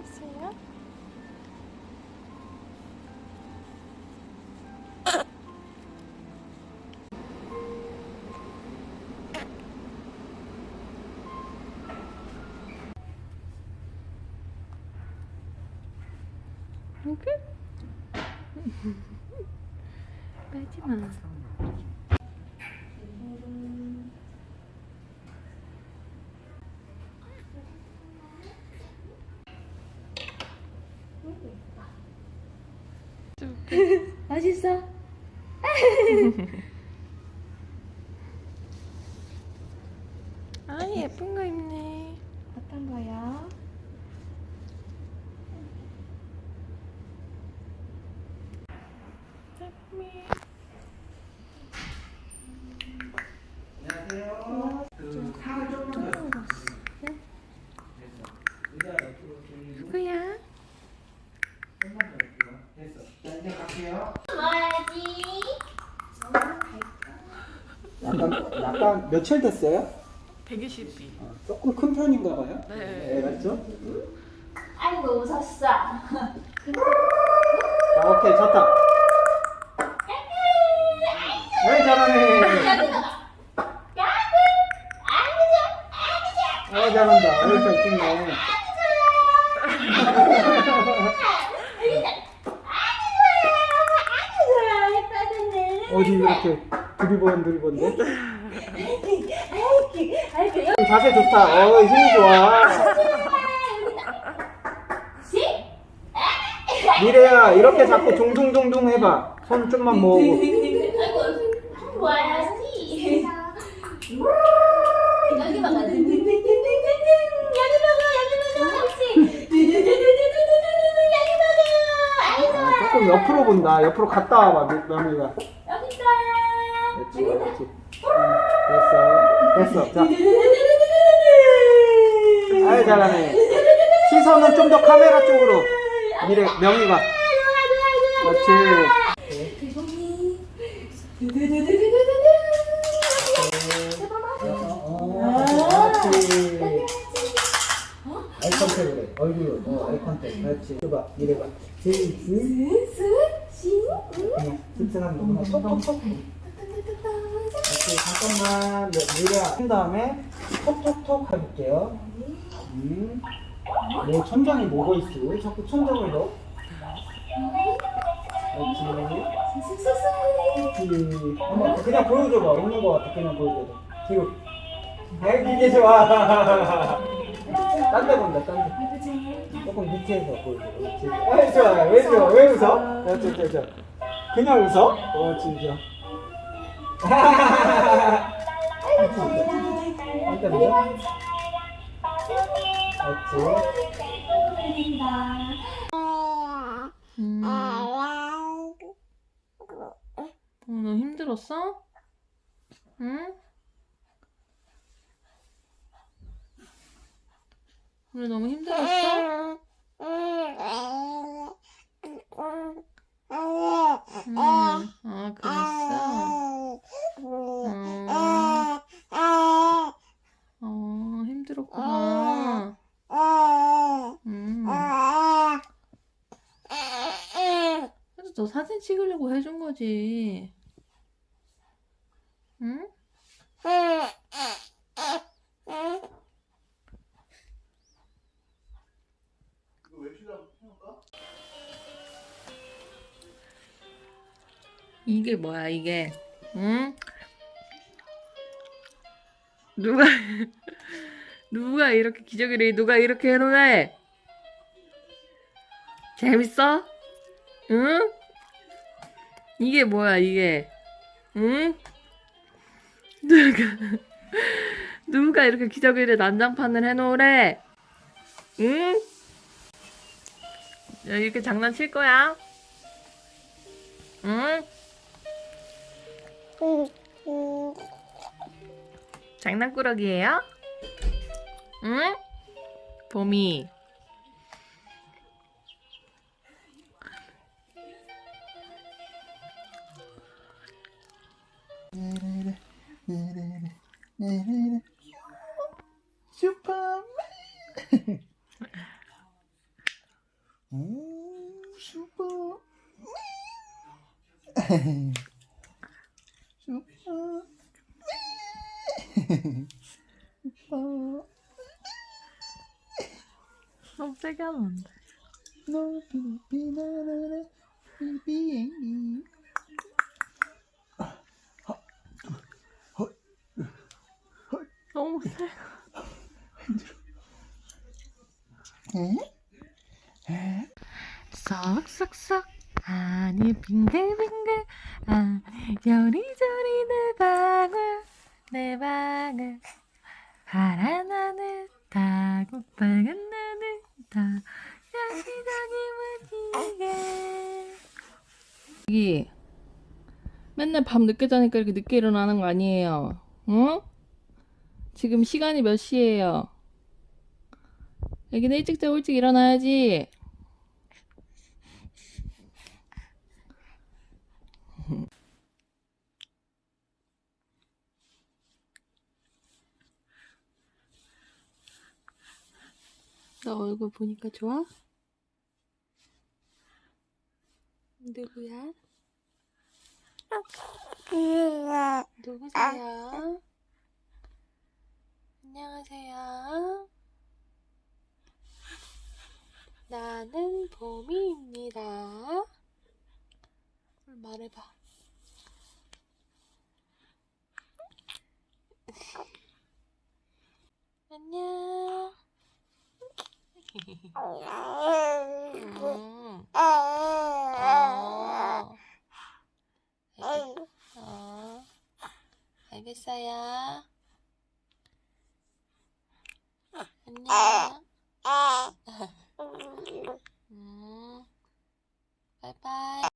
어디 왔어요? 이렇게? 빼지 마. 맛있어? 아 예쁜 거 입네. 어떤? 예쁘네. 누구야? 됐어. 자, 이제 갈게요. 뭐하지? 약간, 약간 며칠 됐어요? 120비. 어, 조금 큰 편인가 봐요. 네. 네, 맞죠? 아이고 웃었어. 자, 오케이, 좋다. 네, 잘하네. 어, 잘한다. 얼굴 찍네. 어디 이렇게 드리번 드리번데? 자세 좋다. 어, 힘이 좋아. 미래야, 이렇게 자꾸 둥둥둥둥 해봐. 손 좀만 모으고. 아, 좋아. 조금 옆으로 본다. 옆으로 갔다 와봐, 미- 마미가. 여기. 그 그렇지. 응, 됐어. 됐어. 자, 아유, 잘하네. 시선은 좀 더 카메라 쪽으로. 미래, 명희가. 그렇지. 어, 그렇지. 아이 컨택을 해. 얼굴, 어, 아이 컨택. 그렇지. 줘봐, 미래가. 제이스. 그냥 씁쓸한 거. 톡톡톡. 오케 이, 잠깐만. 네, 미래야. 한 다음에 톡톡톡 해볼게요. 음. 뭐 천장에 뭐가 있어? 자꾸 천장을 넣어? 그렇지. 그렇지. 한번 그냥 보여줘봐. 없는 거 같아. 그냥 보여줘봐. 지금. 아이, 이게 좋아. 딴데 본다, 딴 데. 조금 밑에서 보여줘. 아이, 좋아. 왜 좋아? 왜 웃어? 그렇지, 그렇지. 그냥 웃어? 그렇지. 딴데. 그렇지. 음. 어, 너 힘들었어? 응? 오늘 너무 힘들었어? 응. 아, 그랬어? 어, 어, 힘들었구나. 음. 그래서 너 사진 찍으려고 해준 거지. 응? 이게 뭐야, 이게? 응? 누가, 누가 이렇게 기저귀를 누가 이렇게 해놓네? 재밌어? 응? 이게 뭐야, 이게? 응? 누가, 누가 이렇게 기저귀를 난장판을 해놓으래? 응? 야, 이렇게 장난칠 거야? 응? 장난꾸러기예요? 응? 봄이 슈퍼맨. 오, 슈퍼. 슈퍼. 슈퍼. 돼. 너 비비나나나 비비행기. 너무 세. 에? 쏙쏙쏙 아니 빙글빙글 아 요리조리 내 방울 내 방울 파란 하늘 빨간 하늘 다 여기저기 무지개 여기 맨날 밤 늦게 자니까 이렇게 늦게 일어나는 거 아니에요 어? 지금 시간이 몇 시예요? 여기는 일찍 자고 일찍 일어나야지 나 얼굴 보니까 좋아? 누구야? 누구세요? 안녕하세요. 나는 봄이입니다. 말해봐. 안녕. 알겠, 어. 알겠어요. 안녕. 어. 음. 음. 바이바이.